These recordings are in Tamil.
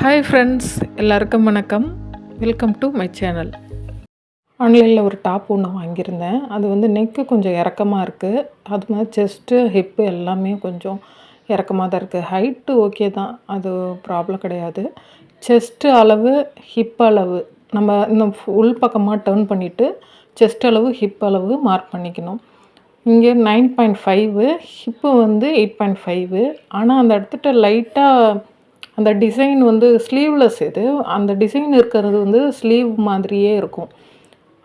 ஹாய் ஃப்ரெண்ட்ஸ் எல்லாருக்கும் வணக்கம். வெல்கம் டு மை சேனல் ஆன்லைனில் ஒரு டாப் ஒன்று வாங்கியிருந்தேன். அது வந்து நெக்கு கொஞ்சம் இறக்கமாக இருக்குது அது மாதிரி செஸ்ட்டு ஹிப்பு எல்லாமே கொஞ்சம் இறக்கமாக தான் இருக்குது ஹைட்டு ஓகே தான். அது ப்ராப்ளம் கிடையாது. செஸ்ட்டு அளவு ஹிப் அளவு. நம்ம இன்னும் உள் பக்கமாக டர்ன் பண்ணிவிட்டு செஸ்ட் அளவு ஹிப் அளவு மார்க் பண்ணிக்கணும். இங்கே நைன் பாயிண்ட் ஃபைவு ஹிப்பு வந்து எயிட் பாயிண்ட் ஃபைவு ஆனால் அந்த இடத்துட்ட லைட்டாக அந்த டிசைன் வந்து ஸ்லீவ்லெஸ் இது. அந்த டிசைன் இருக்கிறது வந்து ஸ்லீவ் மாதிரியே இருக்கும்.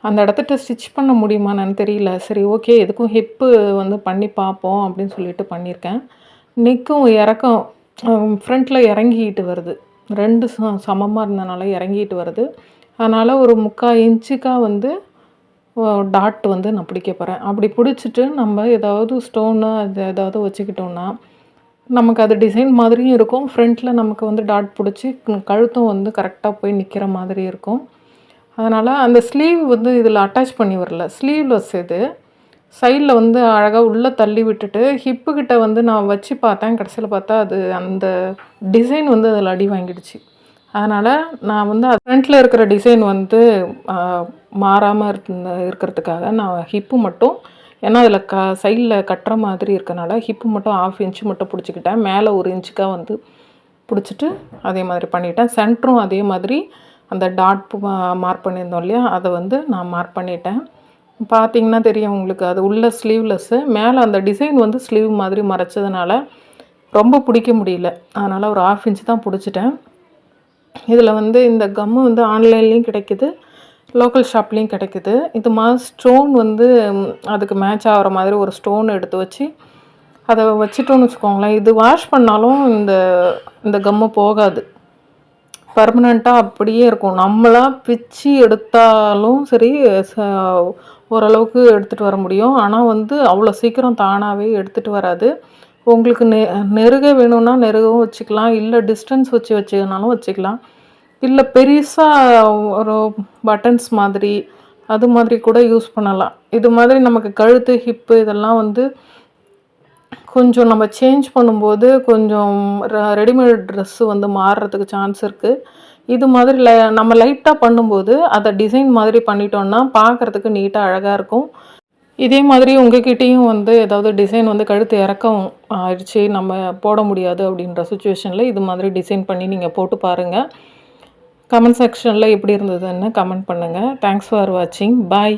அந்த இடத்துட்ட ஸ்டிச் பண்ண முடியுமான்னு தெரியல. சரி ஓகே எதுக்கும் ஹிப்பு வந்து பண்ணி பார்ப்போம் அப்படின்னு சொல்லிட்டு பண்ணியிருக்கேன். நெக்கும் இறக்கம் ஃப்ரண்ட்டில் இறங்கிக்கிட்டு வருது. ரெண்டு ச சமமாக இருந்தனால இறங்கிட்டு வருது. அதனால் ஒரு முக்கால் இன்ச்சுக்காக வந்து டாட் வந்து நான் பிடிக்க போகிறேன் அப்படி பிடிச்சிட்டு நம்ம ஏதாவது ஸ்டோனு அது ஏதாவது வச்சுக்கிட்டோம்னா நமக்கு அது டிசைன் மாதிரியும் இருக்கும். ஃப்ரண்ட்டில் நமக்கு வந்து டாட் பிடிச்சி கழுத்தும் வந்து கரெக்டாக போய் நிற்கிற மாதிரி இருக்கும். அதனால் அந்த ஸ்லீவ் வந்து இதில் அட்டாச் பண்ணி வரல. ஸ்லீவ்லெஸ் இது. சைடில் வந்து அழகாக உள்ளே தள்ளி விட்டுட்டு ஹிப்பு கிட்ட வந்து நான் வச்சு பார்த்தேன். கடைசியில் பார்த்தா அது அந்த டிசைன் வந்து அதில் அடி வாங்கிடுச்சு. அதனால் நான் வந்து ஃப்ரண்ட்டில் இருக்கிற டிசைன் வந்து மாறாமல் இருந்த இருக்கிறதுக்காக நான் ஹிப்பு மட்டும் ஏன்னா அதில் க சைடில் கட்டுற மாதிரி இருக்கனால ஹிப்பு மட்டும் ஆஃப் இன்ச்சு மட்டும் பிடிச்சிக்கிட்டேன். மேலே ஒரு இன்ச்சுக்காக வந்து பிடிச்சிட்டு அதே மாதிரி பண்ணிட்டேன். சென்டரும் அதே மாதிரி அந்த டாட் மார்க் பண்ணியிருந்தோம் இல்லையா? அதை வந்து நான் மார்க் பண்ணிட்டேன். பார்த்தீங்கன்னா தெரியும் உங்களுக்கு அது உள்ள ஸ்லீவ்லெஸ்ஸு மேலே அந்த டிசைன் வந்து ஸ்லீவ் மாதிரி மறைச்சதுனால ரொம்ப பிடிக்க முடியல. அதனால் ஒரு ஆஃப் இன்ச்சு தான் பிடிச்சிட்டேன். இதில் வந்து இந்த கம்மு வந்து ஆன்லைன்லேயும் கிடைக்கிது. லோக்கல் ஷாப்லேயும் கிடைக்குது. இது மாதிரி ஸ்டோன் வந்து அதுக்கு மேட்ச் ஆகிற மாதிரி ஒரு ஸ்டோன் எடுத்து வச்சு அதை வச்சுட்டோன்னு வச்சுக்கோங்களேன். இது வாஷ் பண்ணாலும் இந்த இந்த கம்மு போகாது. பர்மனெண்ட்டாக அப்படியே இருக்கும். நம்மளாக பிச்சு எடுத்தாலும் சரி ஓரளவுக்கு எடுத்துகிட்டு வர முடியும். ஆனால் வந்து அவ்வளோ சீக்கிரம் தானாகவே எடுத்துகிட்டு வராது. உங்களுக்கு நெ நெருக வேணும்னா நெருகவும் வச்சுக்கலாம். இல்லை டிஸ்டன்ஸ் வச்சு வச்சுக்கனாலும் வச்சுக்கலாம். இல்லை பெருசாக ஒரு பட்டன்ஸ் மாதிரி அது மாதிரி கூட யூஸ் பண்ணலாம். இது மாதிரி நமக்கு கழுத்து ஹிப்பு இதெல்லாம் வந்து கொஞ்சம் நம்ம சேஞ்ச் பண்ணும்போது கொஞ்சம் ரெடிமேட் ட்ரெஸ்ஸு வந்து மாறுறதுக்கு சான்ஸ் இருக்குது இது மாதிரி லை நம்ம லைட்டாக பண்ணும்போது அதை டிசைன் மாதிரி பண்ணிட்டோம்னா பார்க்குறதுக்கு நீட்டாக அழகாக இருக்கும். இதே மாதிரி உங்ககிட்டேயும் வந்து ஏதாவது டிசைன் வந்து கழுத்து இறக்கம் ஆயிடுச்சு நம்ம போட முடியாது அப்படின்ற சுச்சுவேஷனில் இது மாதிரி டிசைன் பண்ணி நீங்கள் போட்டு பாருங்கள் கமெண்ட் செக்ஷனில் எப்படி இருந்ததுன்னு கமெண்ட் பண்ணுங்கள் தேங்க்ஸ் ஃபார் வாட்சிங் பாய்